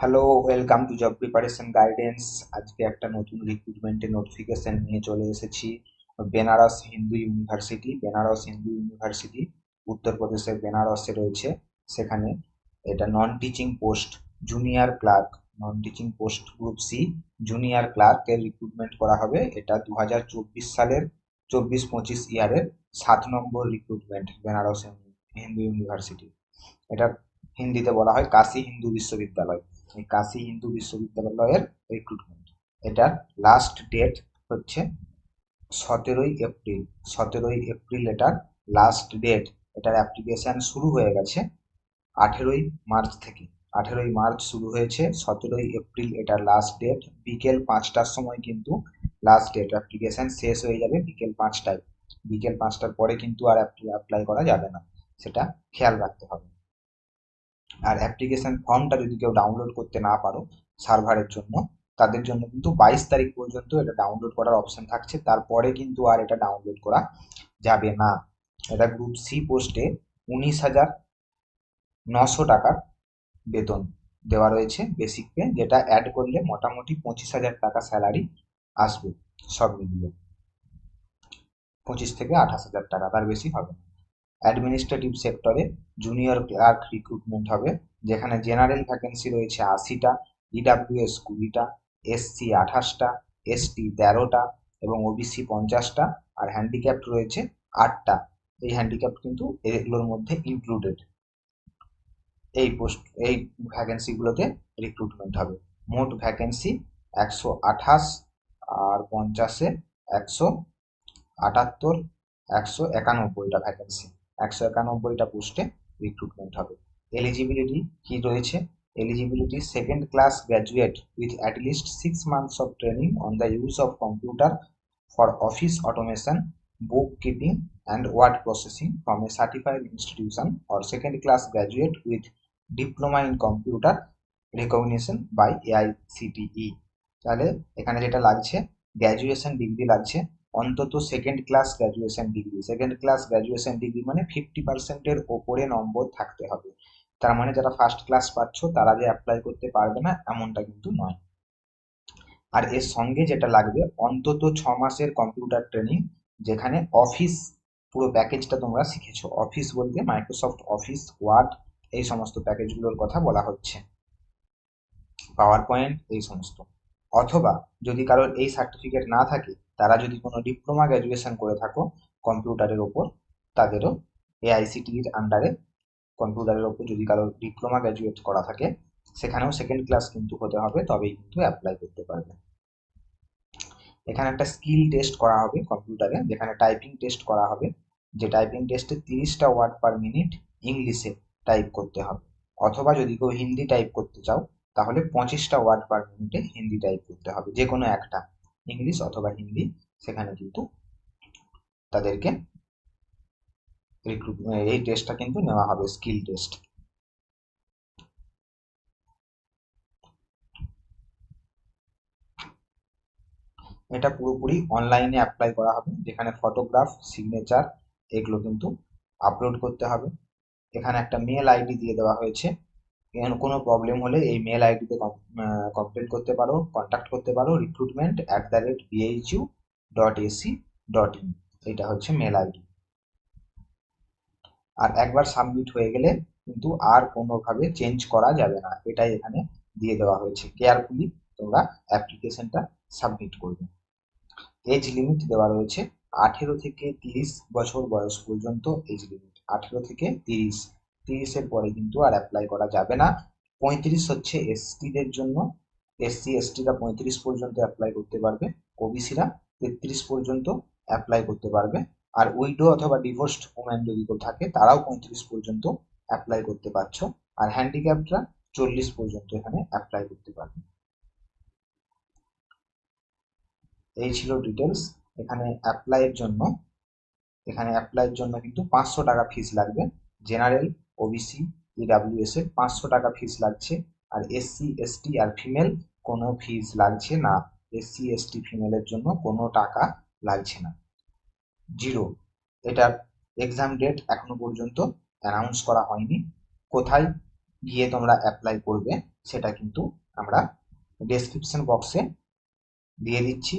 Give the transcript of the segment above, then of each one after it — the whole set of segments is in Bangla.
Hello welcome to job preparation guidance আজকে একটা নতুন রিক্রুটমেন্টের নোটিফিকেশন নিয়ে চলে এসেছি। বেনারস হিন্দু ইউনিভার্সিটি, বেনারস হিন্দু ইউনিভার্সিটি, উত্তরপ্রদেশের বেনারসে রয়েছে। সেখানে এটা non teaching post junior clerk non teaching post group C junior ক্লার্কের recruitment করা হবে। এটা দু হাজার চব্বিশ সালের, চব্বিশ পঁচিশ ইয়ারের সাত number recruitment Banaras Hindu university. এটা হিন্দিতে বলা হয় কাশী হিন্দু বিশ্ববিদ্যালয়। কাশী হিন্দু বিশ্ববিদ্যালয়ের রিক্রুটমেন্ট এটার লাস্ট ডেট হচ্ছে সতেরোই এপ্রিল। সতেরোই এপ্রিল এটার লাস্ট ডেট এটার অ্যাপ্লিকেশন শুরু হয়ে গেছে আঠেরোই মার্চ থেকে। আঠেরোই মার্চ শুরু হয়েছে সতেরোই এপ্রিল এটার লাস্ট ডেট বিকেল পাঁচটার সময় কিন্তু লাস্ট ডেট অ্যাপ্লিকেশন শেষ হয়ে যাবে বিকেল পাঁচটায়। বিকেল পাঁচটার পরে কিন্তু আর অ্যাপ্লাই করা যাবে না। সেটা খেয়াল রাখতে হবে। আর অ্যাপ্লিকেশন ফর্মটা যদি কেউ ডাউনলোড করতে না পারো সার্ভারের জন্য, তাদের জন্য কিন্তু বাইশ তারিখ পর্যন্ত এটা ডাউনলোড করার অপশন থাকছে। তারপরে কিন্তু আর এটা ডাউনলোড করা যাবে না। এটা গ্রুপ সি পোস্টে উনিশ হাজার নশো টাকার বেতন দেওয়া রয়েছে বেসিক পে যেটা অ্যাড করলে মোটামুটি পঁচিশ হাজার টাকা স্যালারি আসবে সব মিলিয়ে। পঁচিশ থেকে আঠাশ হাজার টাকা তার বেশি হবে না। অ্যাডমিনিস্ট্রেটিভ সেক্টরে জুনিয়র ক্লার্ক রিক্রুটমেন্ট হবে, যেখানে জেনারেল ভ্যাকেন্সি রয়েছে আশিটা ইডাব্লিউএস কুড়িটা এসসি আঠাশটা এসটি তেরোটা এবং ওবিসি পঞ্চাশটা, আর হ্যান্ডিক্যাপ্ট রয়েছে আটটা। এই হ্যান্ডিক্যাপ্ট কিন্তু এগুলোর মধ্যে ইনক্লুডেড এই পোস্ট এই ভ্যাকেন্সিগুলোতে রিক্রুটমেন্ট হবে। মোট ভ্যাকেন্সি একশো আঠাশ, আর পঞ্চাশে একশো আটাত্তর, একশো একানব্বইটা ভ্যাকেন্সি একশো একানব্বইটা পোস্টে রিক্রুটমেন্ট হবে। এলিজিবিলিটি কি রয়েছে? Eligibility second class graduate with at least six months of training on the use of computer for office automation book keeping and word processing from a certified institution or second class graduate with diploma in computer recognition by AICTE তাহলে এখানে যেটা লাগছে গ্র্যাজুয়েশন ডিগ্রি লাগছে অন্তত second class graduation degree second class graduation degree মানে ফিফটি পার্সেন্টের ওপরে নম্বর থাকতে হবে। তার মানে যারা ফার্স্ট ক্লাস পাচ্ছ, তারা যে অ্যাপ্লাই করতে পারবে না, এমনটা কিন্তু নয়। আর এর সঙ্গে যেটা লাগবে, অন্তত ছ মাসের কম্পিউটার ট্রেনিং যেখানে অফিস পুরো প্যাকেজটা তোমরা শিখেছো। অফিস বলতে মাইক্রোসফট অফিস ওয়ার্ড এই সমস্ত প্যাকেজগুলোর কথা বলা হচ্ছে। পাওয়ার পয়েন্ট এই সমস্ত। অথবা যদি কারোর এই সার্টিফিকেট না থাকে তারা যদি কোনো ডিপ্লোমা গ্র্যাজুয়েশন করে থাকো, কম্পিউটারের ওপর, তাদেরও এআইসিটির আন্ডারে কম্পিউটারের ওপর যদি কারও ডিপ্লোমা গ্র্যাজুয়েট করা থাকে, সেখানেও সেকেন্ড ক্লাস কিন্তু হতে হবে, তবেই কিন্তু অ্যাপ্লাই করতে পারবে। এখানে একটা স্কিল টেস্ট করা হবে কম্পিউটারে, যেখানে টাইপিং টেস্ট করা হবে। যে টাইপিং টেস্টে তিরিশটা ওয়ার্ড পার মিনিট ইংলিশে টাইপ করতে হবে। অথবা যদি কেউ হিন্দি টাইপ করতে চাও, তাহলে পঁচিশটা ওয়ার্ড পার মিনিটে হিন্দি টাইপ করতে হবে যে কোনো একটা। ইংলিশ অথবা হিন্দি, সেখানে কিন্তু তাদেরকে এই টেস্টটা কিন্তু নেওয়া হবে স্কিল টেস্ট এটা পুরোপুরি অনলাইনে অ্যাপ্লাই করা হবে, যেখানে ফটোগ্রাফ সিগনেচার এগুলো কিন্তু আপলোড করতে হবে। এখানে একটা মেল আইডি দিয়ে দেওয়া হয়েছে। কোনো প্রবলেম হলে এই মেল আইডিতে কমপ্লেন করতে পারো কন্ট্যাক্ট করতে পারো recruitment at the rate BHU dot AC dot in এটা হচ্ছে মেল আইডি আর একবার সাবমিট হয়ে গেলে কিন্তু আর কোনোভাবে চেঞ্জ করা যাবে না, এটাই এখানে দিয়ে দেওয়া হয়েছে। কেয়ারফুলি তোমরা অ্যাপ্লিকেশনটা সাবমিট করবে। এজ লিমিট দেওয়া রয়েছে, আঠেরো থেকে তিরিশ বছর বয়স পর্যন্ত এজ লিমিট আঠেরো থেকে তিরিশ তিরিশের পরে কিন্তু আর অ্যাপ্লাই করা যাবে না। পঁয়ত্রিশ হচ্ছে এসটিদের জন্য। এসসি এসটিরা পঁয়ত্রিশ পর্যন্ত অ্যাপ্লাই করতে পারবে। ওবিসিরা তেত্রিশ পর্যন্ত অ্যাপ্লাই করতে পারবে। আর উইডো অথবা ডিভোর্সড ওম্যান যদি কেউ থাকে, তারাও পঁয়ত্রিশ পর্যন্ত অ্যাপ্লাই করতে পারছ। আর হ্যান্ডিক্যাপরা চল্লিশ পর্যন্ত এখানে অ্যাপ্লাই করতে পারবে। এই ছিল ডিটেলস এখানে অ্যাপ্লাইয়ের জন্য, এখানে অ্যাপ্লাইয়ের জন্য কিন্তু পাঁচশো টাকা ফিস লাগবে। জেনারেল ওবিসি ইডাব্লিউএস এর পাঁচশো টাকা ফিস লাগছে। আর এসসি এসটি আর ফিমেল কোনো ফিস লাগছে না। এসসি এসটি ফিমেলের জন্য কোনো টাকা লাগছে না। জিরো এটার এক্সাম ডেট এখনও পর্যন্ত অ্যানাউন্স করা হয়নি। কোথায় গিয়ে তোমরা অ্যাপ্লাই করবে সেটা কিন্তু আমরা ডেসক্রিপশন বক্সে দিয়ে দিচ্ছি।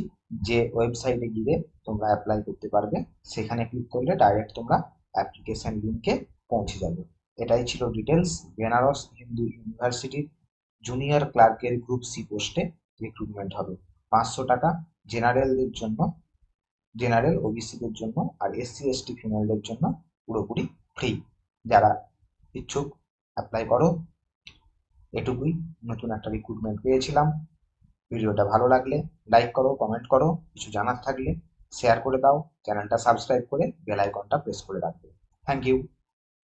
যে ওয়েবসাইটে গিয়ে তোমরা অ্যাপ্লাই করতে পারবে, সেখানে ক্লিক করলে ডাইরেক্ট তোমরা অ্যাপ্লিকেশন লিঙ্কে পৌঁছে যাবে। এটাই ছিল ডিটেলস বেনারস হিন্দু ইউনিভার্সিটির জুনিয়র ক্লার্কের গ্রুপ সি পোস্টে রিক্রুটমেন্ট হবে। পাঁচশো টাকা জেনারেলদের জন্য জেনারেল ওবিসিদের জন্য আর এসসি এসটি ফিমেলদের জন্য পুরোপুরি ফ্রি যারা ইচ্ছুক অ্যাপ্লাই করো। এটুকুই নতুন একটা রিক্রুটমেন্ট পেয়েছিলাম। ভিডিওটা ভালো লাগলে লাইক করো কমেন্ট করো। কিছু জানার থাকলে শেয়ার করে দাও। চ্যানেলটা সাবস্ক্রাইব করে বেল আইকনটা প্রেস করে রাখবে। Thank you